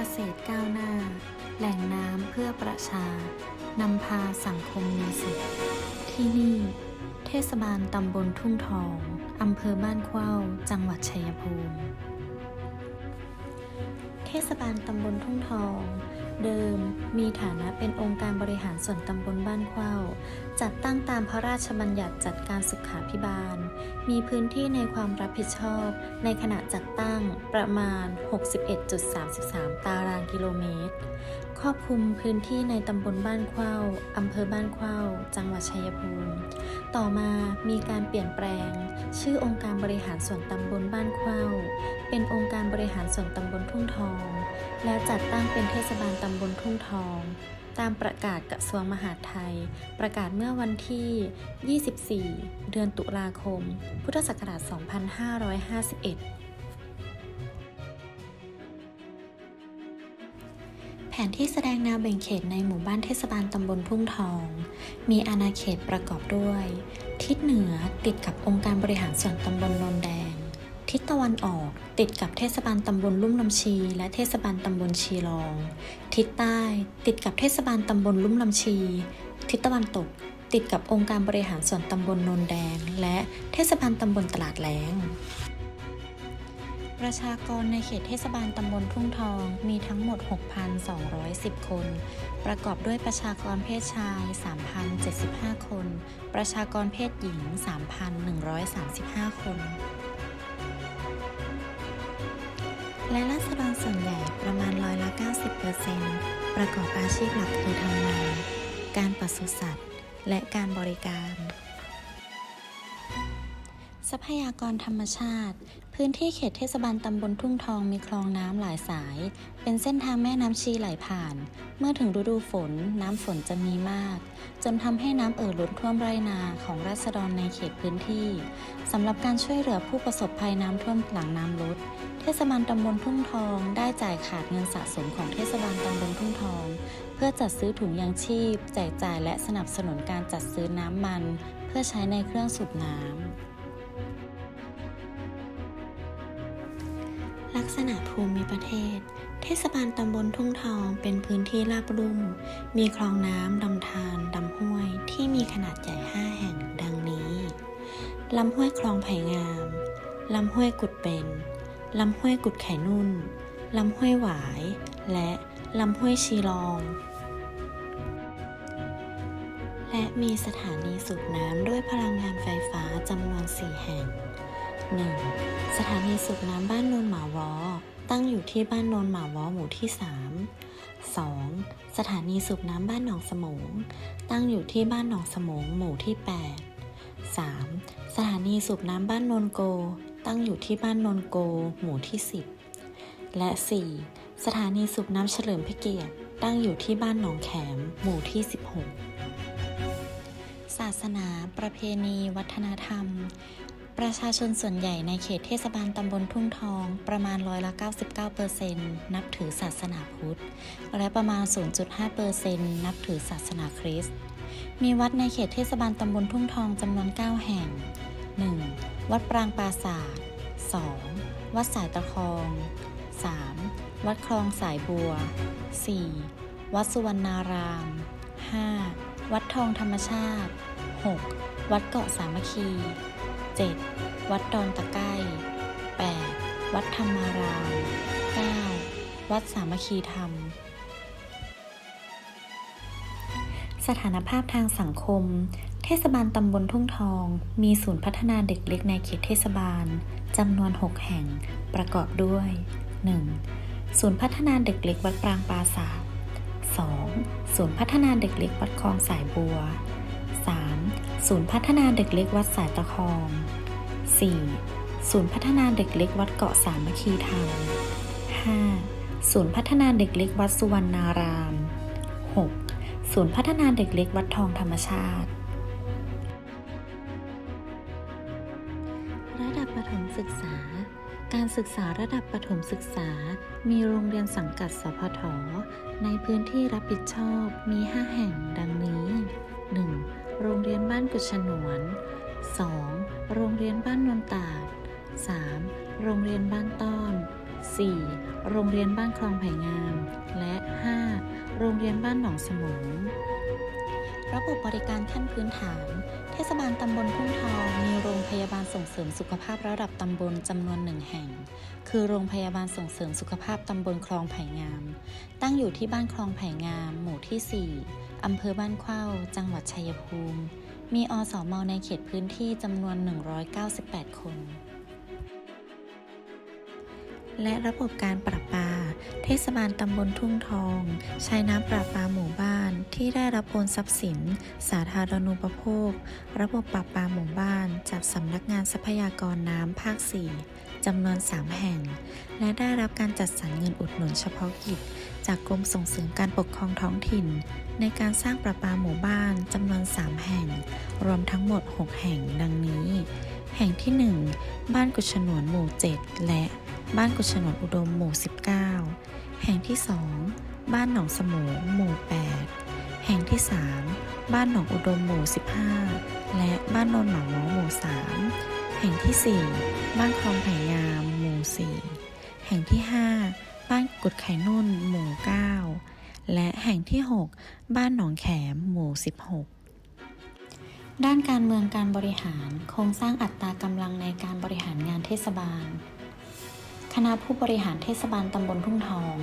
เกษตรก้าวหน้า แหล่งน้ำเพื่อประชานำพาสังคมมีสุข ที่นี่ เทศบาลตำบลทุ่งทองอำเภอบ้านเข้าจังหวัดชัยภูมิ เทศบาลตำบลทุ่งทอง เดิม มีฐานะเป็นองค์การบริหารส่วนตำบลบ้านเข้าจัดตั้งตามพระราชบัญญัติจัดการสุขาพิบาล มีพื้นที่ในความรับผิดชอบ ในขณะจัดตั้งประมาณ 61.33 ตารางกิโลเมตร ครอบคลุมพื้นที่ในตำบลบ้านเข้าอำเภอบ้านเข้าจังหวัดชัยภูมิ ต่อมามีการเปลี่ยนแปลง ชื่อองค์การบริหารส่วนตำบลบ้านเข้าเป็นองค์การบริหารส่วนตำบลทุ่งทอง และจัดตั้งเป็นเทศบาลตำบลทุ่งทอง ตามประกาศกระทรวงมหาดไทย ประกาศเมื่อวันที่ 24 เดือนตุลาคม พุทธศักราช 2551 นที่แสดงแนวแบ่งเขตในหมู่บ้านเทศบาลตำบลทุ่งทอง มีอาณาเขตประกอบด้วย ทิศเหนือติดกับองค์การบริหารส่วนตำบลนนแดง ทิศตะวันออกติดกับเทศบาลตำบลลุ่มลำชี และเทศบาลตำบลชีรอง ทิศใต้ติดกับเทศบาลตำบลลุ่มลำชี ทิศตะวันตกติดกับองค์การบริหารส่วนตำบลนนแดง และเทศบาลตำบลตลาดแหลง ประชากรในเขตเทศบาลตำบลทุ่งทองมีทั้งหมด 6,210 คน ประกอบด้วยประชากรเพศชาย 3,075 คน ประชากรเพศหญิง 3,135 คน และราษฎรส่วนใหญ่ประมาณร้อยละ 90%ประกอบอาชีพหลักคือทำนา การปศุสัตว์ และการบริการ ทรัพยากรธรรมชาติ พื้นที่เขตเทศบาลตำบลทุ่งทองมีคลองน้ำหลายสาย เป็นเส้นทางแม่น้ำชีไหลผ่าน เมื่อถึงฤดูฝน น้ำฝนจะมีมาก จนทำให้น้ำเอ่อล้นท่วมไรนาของราษฎรในเขตพื้นที่สำหรับการช่วยเหลือผู้ประสบภัยน้ำท่วมหลังน้ำลดเทศบาลตำบลทุ่งทองได้จ่ายขาดเงินสะสมของเทศบาลตำบลทุ่งทอง เพื่อจัดซื้อถุงยางชีพ แจกจ่ายและสนับสนุนการจัดซื้อน้ำมัน เพื่อใช้ในเครื่องสูบน้ำ ลักษณะภูมิประเทศ เทศบาลตำบลทุ่งทองเป็นพื้นที่ราบรุ่ม มีคลองน้ำลำธารลำห้วย ที่มีขนาดใหญ่5แห่งดังนี้ลำห้วยคลองไผ่งามลำห้วยกุดเป็นลำห้วยกุดไข่นุ่นลำห้วยหวาย และลำห้วยชีรอง และมีสถานีสูบน้ำด้วยพลังงานไฟฟ้าจำนวน 4 แห่ง 1. สถานีสูบน้ำบ้านโนนหมาวอ ตั้งอยู่ที่บ้านโนนหมาวอหมู่ที่ 3 2. สถานีสูบน้ำบ้านหนองสมง ตั้งอยู่ที่บ้านหนองสมงหมู่ที่ 8 3. สถานีสูบน้ำบ้านโนนโก ตั้งอยู่ที่บ้านโนนโก หมู่ที่ 10 และ 4. สถานีสูบน้ำเฉลิมพระเกียรติ ตั้งอยู่ที่บ้านหนองแขม หมู่ที่ 16 ศาสนา ประเพณี วัฒนธรรม ประชาชนส่วนใหญ่ในเขตเทศบาลตำบลทุ่งทองประมาณร้อยละ99%นับถือศาสนาพุทธ และประมาณ 0.5%นับถือศาสนาคริสต์ มีวัดในเขตเทศบาลตำบลทุ่งทองจำนวน 9 แห่ง 1. วัดปรางปราศาสตร์ 2. วัดสายตะคอง 3. วัดคลองสายบัว 4. วัดสุวรรณาราม 5. วัดทองธรรมชาติ 6. วัดเกาะสามัคคี 7. วัดดอนตะไก้ 8. วัดธรรมาราม 9. วัดสามัคคีธรรม สถานภาพทางสังคม เทศบาลตำบลทุ่งทอง มีศูนย์พัฒนาเด็กเล็กในเขตเทศบาลจำนวน 6 แห่งประกอบด้วย 1. ศูนย์พัฒนาเด็กเล็กวัดปรางปราศาสตร์ 2. ศูนย์พัฒนาเด็กเล็กวัดคลองสายบัว ศูนย์พัฒนาเด็กเล็กวัดสายตะคอง 4. ศูนย์พัฒนาเด็กเล็กวัดเกาะสามัคคีธรรม 5. ศูนย์พัฒนาเด็กเล็กวัดสุวรรณาราม 6. ศูนย์พัฒนาเด็กเล็กวัดทองธรรมชาติ ระดับประถมศึกษา การศึกษาระดับประถมศึกษา มีโรงเรียนสังกัดสพทในพื้นที่รับผิดชอบมี 5 แห่งดังนี้านกุชนวน 2. โรงเรียนบ้านนนตาด 3. โรงเรียนบ้านต้อน 4. โรงเรียนบ้านคลองไผ่งาม และ 5. โรงเรียนบ้านหนองสมงระบบบริการขั้นพื้นฐาน เทศบาลตำบลทุ่งทองมีโรงพยาบาลส่งเสริมสุขภาพระดับตำบลจำนวนหนึ่งแห่ง คือโรงพยาบาลส่งเสริมสุขภาพตำบลคลองไผ่งาม ตั้งอยู่ที่บ้านคลองไผ่งาม หมู่ที่ 4อำเภอบ้านเข้า จังหวัดชัยภูมิ มีอสมในเขตพื้นที่จำนวน 198 คน และระบบการประปา เทศบาลตำบลทุ่งทอง ใช้น้ำประปาหมู่บ้านที่ได้รับโอนทรัพย์สิน สาธารณูปโภค ระบบประปาหมู่บ้านจากสำนักงานทรัพยากรน้ำภาค 4 จำนวน 3 แห่ง และได้รับการจัดสรรเงินอุดหนุนเฉพาะกิจ จากกรมส่งเสริมการปกครองท้องถิ่น ในการสร้างประปาหมู่บ้านจำนวน 3 แห่ง รวมทั้งหมด 6 แห่งดังนี้ แห่งที่ 1 บ้านกุชนวนหมู่ 7 และบ้านกุชนวนอุดมหมู่ 19 แห่งที่ 2 บ้านหนองสมูหมู่ 8 แห่งที่ 3 บ้านหนองอุดมหมู่ 15 และบ้านโนนหนองม้อหมู่ 3 แห่งที่ 4 บ้านคลองไผ่งาม หมู่ 4 แห่งที่ 5 บ้านกุดไข่นุ่น หมู่ 9 และแห่งที่ 6 บ้านหนองแขม หมู่ 16ด้านการเมืองการบริหารโครงสร้างอัตรากำลังในการบริหารงานเทศบาล คณะผู้บริหารเทศบาลตำบลทุ่งทอง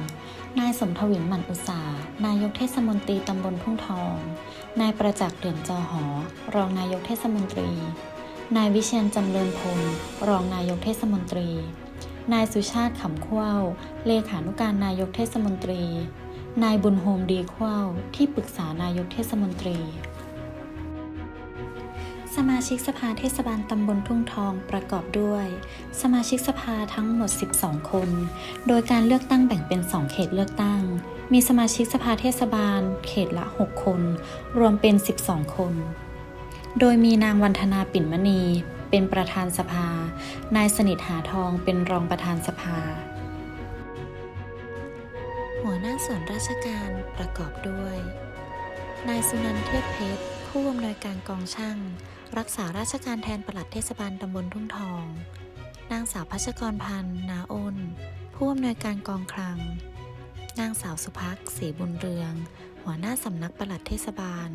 นายสมทวินหมั่นอุตสา นายกเทศมนตรีตำบลทุ่งทอง นายประจักษ์เดือนจอหอ รองนายกเทศมนตรี นายวิเชียนจำเริญพลรองนายกเทศมนตรี นายสุชาติขำข้าวเลขานุการนายกเทศมนตรี นายบุญโฮมดีข้าวที่ปรึกษานายกเทศมนตรี สมาชิกสภาเทศบาลตำบลทุ่งทองประกอบด้วย สมาชิกสภาทั้งหมด 12 คน โดยการเลือกตั้งแบ่งเป็น 2 เขตเลือกตั้ง มีสมาชิกสภาเทศบาล เขตละ 6 คน รวมเป็น 12 คน โดยมีนางวันธนาปิ่นมณี เป็นประธานสภา นายสนิทหาทองเป็นรองประธานสภา หัวหน้าส่วนราชการประกอบด้วย นายสุนันท์เทพเพชร ผู้อำนวยการกองช่าง รักษาราชการแทนปลัดเทศบาลตำบลทุ่งทอง นางสาวพัชกรพันธ์นาอ้น ผู้อำนวยการกองคลัง นางสาวสุภักศรีบุญเรือง หัวหน้าสำนักปลัดเทศบาล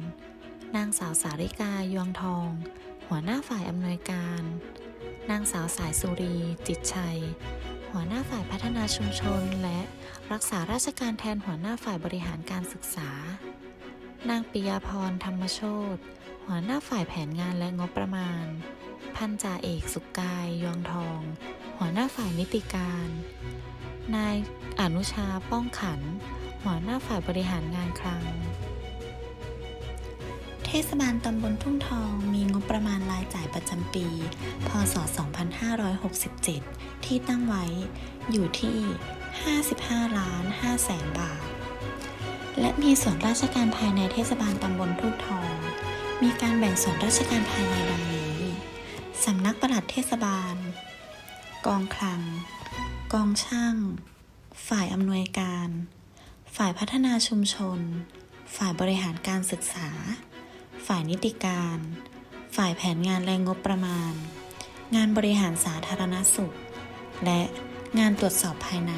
นางสาวสาริกายวงทอง หัวหน้าฝ่ายอำนวยการ นางสาวสายสุรี จิตชัย หัวหน้าฝ่ายพัฒนาชุมชน และรักษาราชการแทนหัวหน้าฝ่ายบริหารการศึกษา นางปิยาพรธรรมโชตหัวหน้าฝ่ายแผนงานและงบประมาณ พันจ่าเอกสุกกายยองทอง หัวหน้าฝ่ายนิติการ นายอนุชาป้องขัน หัวหน้าฝ่ายบริหารงานคลัง เทศบาลตำบลทุ่งทองมีงบประมาณรายจ่ายประจำปี พศ 2567 ที่ตั้งไว้อยู่ที่ 55 ล้าน5แสนบาท และมีส่วนราชการภายในเทศบาลตำบลทุ่งทอง มีการแบ่งส่วนราชการภายในดังนี้ สำนักปลัดเทศบาล กองคลัง กองช่าง ฝ่ายอำนวยการ ฝ่ายพัฒนาชุมชนฝ่ายบริหารการศึกษา ฝ่ายนิติการ ฝ่ายแผนงานและงบประมาณ งานบริหารสาธารณสุข และงานตรวจสอบภายใน